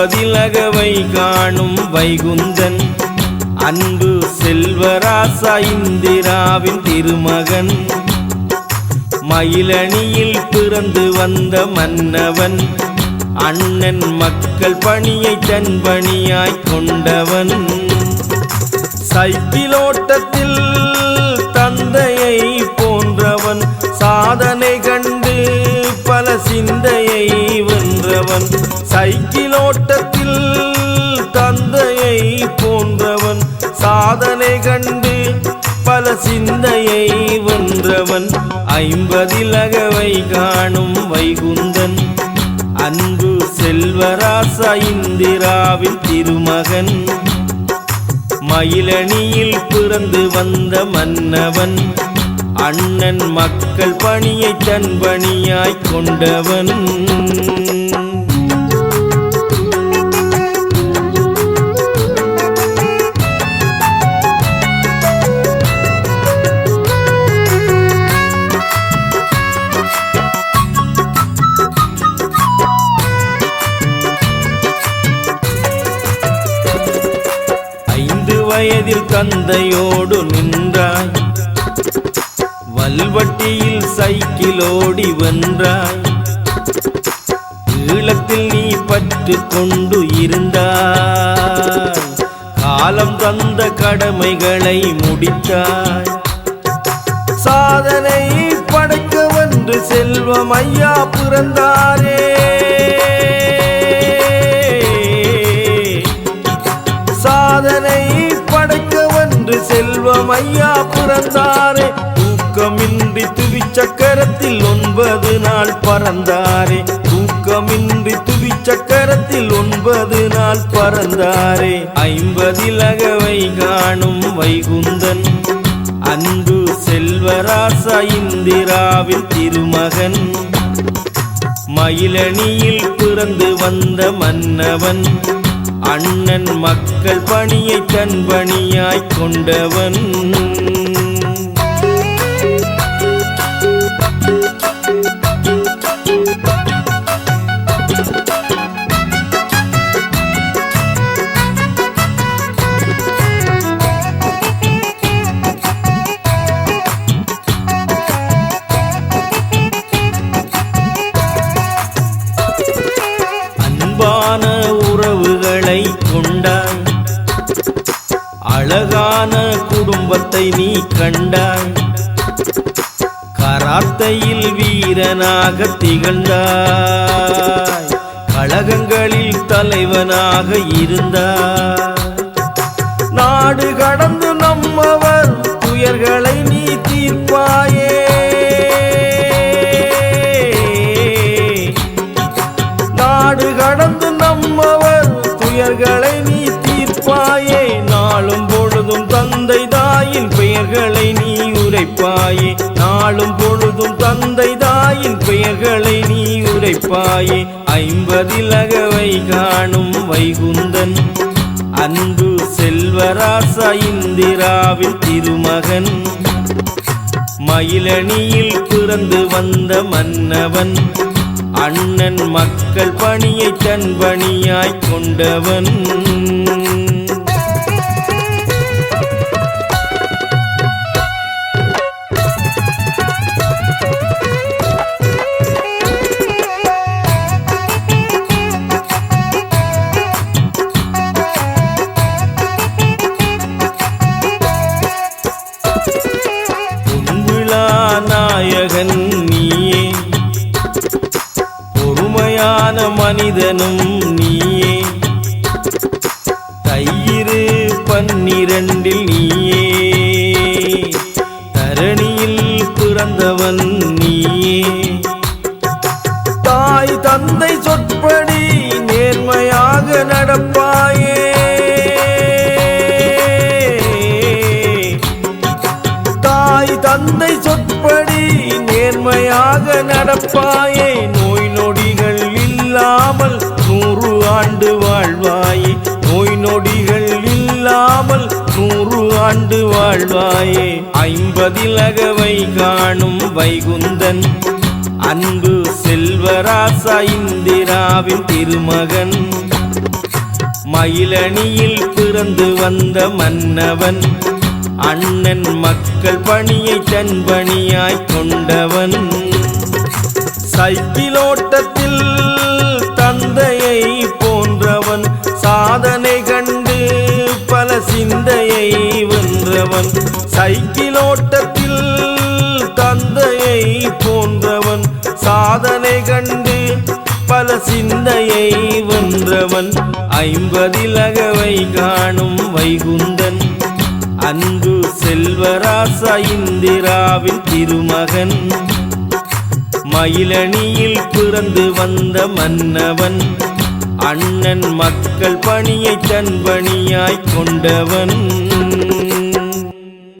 பதிலகவை காணும் வைகுந்தன். அன்பு செல்வராசா இந்திராவின் திருமகன். மயிலணியில் பிறந்து வந்த மன்னவன். அண்ணன் மக்கள் பணியை தன் பணியாய் கொண்டவன். சைக்கிளோட்டத்தில் தந்தையை போன்றவன். சாதனை கண்டு பல சிந்தையை வென்றவன் சைக்கிளோட்டத்தில் தந்தையை போன்றவன் சாதனை கண்டு பல சிந்தையை வென்றவன் ஐம்பதிலகவை காணும் வைகுந்தன் அன்பு செல்வராசா இந்திராவின் திருமகன். மயிலணியில் பிறந்து வந்த மன்னவன் அண்ணன் மக்கள் பணியை தன் பணியாய் கொண்டவன். வயதில் தந்தையோடு நின்றாய். வல்வட்டியில் சைக்கிளோடி வென்றாய். ஈழத்தில் நீ பற்று கொண்டு இருந்தாய். காலம் தந்த கடமைகளை முடித்தாய். சாதனை படைக்க செல்வம் ஐயா பிறந்தாரே. செல்வம் ஐயா பிறந்தாரே. தூக்கமின்றி துவிச்சக்கரத்தில் ஒன்பது நாள் பறந்தாரே. தூக்கமின்றி துவிச்சக்கரத்தில் ஒன்பது நாள் பறந்தாரே. ஐம்பதிலகவை காணும் வைகுந்தன் அன்பு செல்வராசா இந்திராவின் திருமகன். மயிலணியில் பிறந்து வந்த மன்னவன் அண்ணன் மக்கள் பணியை தன் பணியாய் கொண்டவன். கண்டாய். அழகான குடும்பத்தை நீ கண்டாய். கராத்தையில் வீரனாக திகழ்ந்தாய். கழகங்களில் தலைவனாக இருந்தாய். நாடு கடந்து நம்மவர் துயர்களை நீ தீர்ப்பாயே. நாடு கடந்து பெயர்களை நீ உரைப்பாயே. நாளும் பொழுதும் தந்தை தாயின் பெயர்களை நீ உரைப்பாயே. ஐம்பதிலகவை காணும் வைகுந்தன் அன்பு செல்வராசா இந்திராவின் திருமகன். மயிலணியில் பிறந்து வந்த மன்னவன் அண்ணன் மக்கள் பணியை தன் பணியாய் கொண்டவன். மனிதனும் நீயே. தையிரு பன்னிரண்டில் நீயே. தரணியில் பிறந்தவன் ஐம்பதிலகவை காணும் வைகுந்தன் அன்பு செல்வராசா இந்திராவின் திருமகன். மயிலணியில் பிறந்து வந்த மன்னவன் அண்ணன் மக்கள் பணியை தன் பணியாய் கொண்டவன். சைக்கிளோட்டத்தில் சைக்கிளோட்டத்தில் தந்தையை போன்றவன் சாதனை கண்டு பல சிந்தையை வென்றவன் ஐம்பதிலகவை காணும் வைகுந்தன் அன்பு செல்வராசா இந்திராவின் திருமகன். மயிலணியில் பிறந்து வந்த மன்னவன் அண்ணன் மக்கள் பணியை தன் பணியாய் கொண்டவன்.